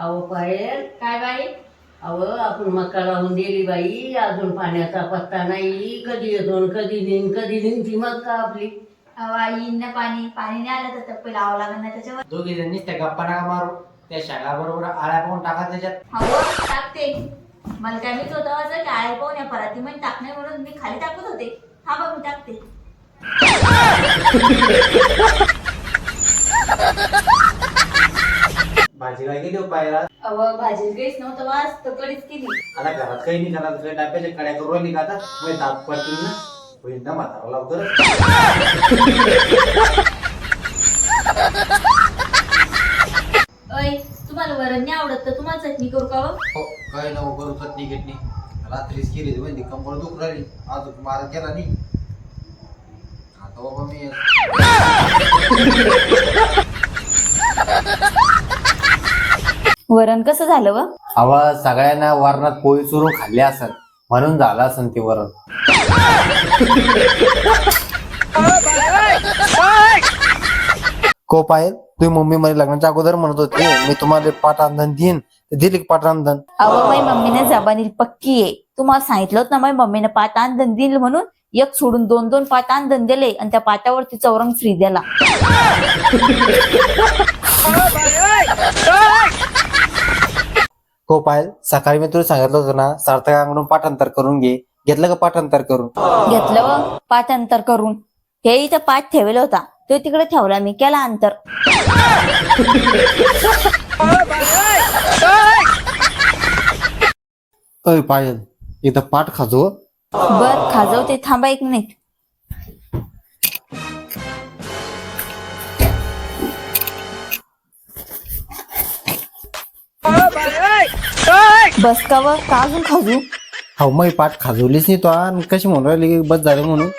अहो पायल काय बाई? अहो आपण मका लावून दिली बाई. अजून पाण्याचा पत्ता नाही. कधी येतो कधी नेईन कधी नेईन ती मक्का आपली. अहो, पाणी. पाणी नाही आलं तर टप्पे लावावं लागेल ना त्याच्यावर. दोघी जणी त्या गप्पा नका मारू. त्या शाळा बरोबर आळ्या पाहून टाका त्याच्यात. हो टाकते. मला काय मी होतं असं की आळे पाहून या पराती मध्ये टाकणे म्हणून मी खाली टाकत होते. हा बघ मी टाकते. काय गेली हो पायला अव भाजी काहीच नव्हतं वास तर कडीच केली. आता घरात काही नाही घरात काही डाब्याच्या कड्या करून राहिली का आता मग दात पडतील ना. होईल ना म्हातारा लवकर. अय तुम्हाला वरण नाही आवडत तर तुम्हाला चटणी करू का हो? हो काय नको करू चटणी गिटणी रात्रीच केली होती म्हणजे कंबर दुख राहिली. अजून मारा केला नाही. आता बाबा मी वरण कसं झालं व? हवा सगळ्यांना वरणात पोळी चुरून खाल्ली असेल म्हणून झालं असेल ते वरण. को पायल तुम्ही मम्मी मध्ये लग्नाच्या अगोदर म्हणत होते मी तुम्हाला पाठांधन देईन. ते दिली का पाठांधन अहो माझी मम्मीने जबानी पक्की आहे. तुम्हाला सांगितलं होतं ना माझ्या मम्मीने आंदन दिल म्हणून एक सोडून दोन दोन आंदन दिले आणि त्या पाटावरती चौरंग फ्री दिला. हो पायल सकाळी मी तुला सांगितलं होतं ना सार्थकांकडून पाठांतर करून घे. घेतलं का पाठांतर करून? घेतलं व पाठांतर करून. हे इथं पाठ ठेवला होता. तो तिकडे ठेवला मी केला अंतर. अय पायल इथं पाठ खाजो बर खाजवते थांबा एक मिनिट बस का व का अजून खाजू? हो मग पाठ खाजवलीच नाही तो आणि. कशी म्हणून राहिली की बस झालं म्हणून?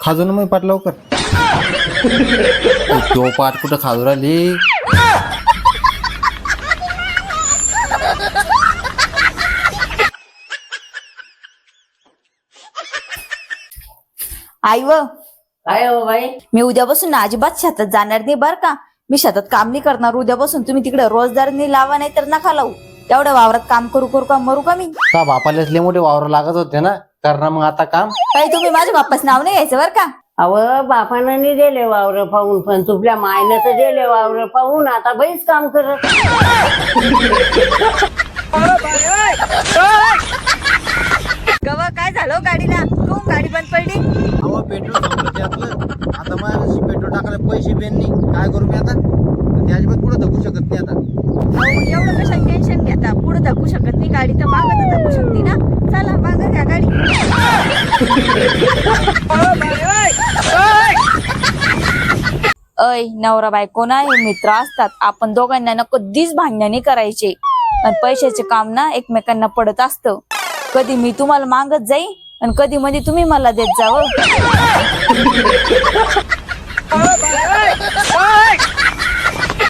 खाजू ना मग पाठ लवकर. तो पाठ कुठं खाजू राहिली? आई व. काय हो बाई? मी उद्यापासून ना अजिबात शेतात जाणार नाही बर का. मी शेतात काम नाही करणार. उद्यापासून तुम्ही तिकडे रोजदारनी लावा नाही तर नका लावू. तेवढ्या वावरात काम करू करू का मरू का मी? का बापाला लय मोठे वावर लागत होते ना? करणार मग आता काम? काही तुम्ही माझ्या बाप्पाच नाव नाही घ्यायचं बर का? अव बापानं नाही दिले वावर पाहून पण तुपल्या मायनं तर दिले वावर पाहून आता बाईच काम करत. गवा काय झालं हो गाडीला? कोण गाडी बंद पडली? अहो पेट्रोल संपलं आता माझ्याशी पेट्रोल टाकायला पैसे पेन नाही. काय करू मी आता? ते अजिबात पुढे धकू शकत नाही आता? एवढं कशाला टेन्शन घेता पुढे धकू शकत नाही गाडी तर मागं तर धकू शकते ना. चला मागं घ्या गाडी. अय नवरा बायको ना हे मित्र असतात. आपण दोघांना ना कधीच भांडणं नाही करायचे. आणि पैशाचे काम ना एकमेकांना पडत असतं. कधी मी तुम्हाला मागत जाई आणि कधी मध्ये तुम्ही मला देत जावं.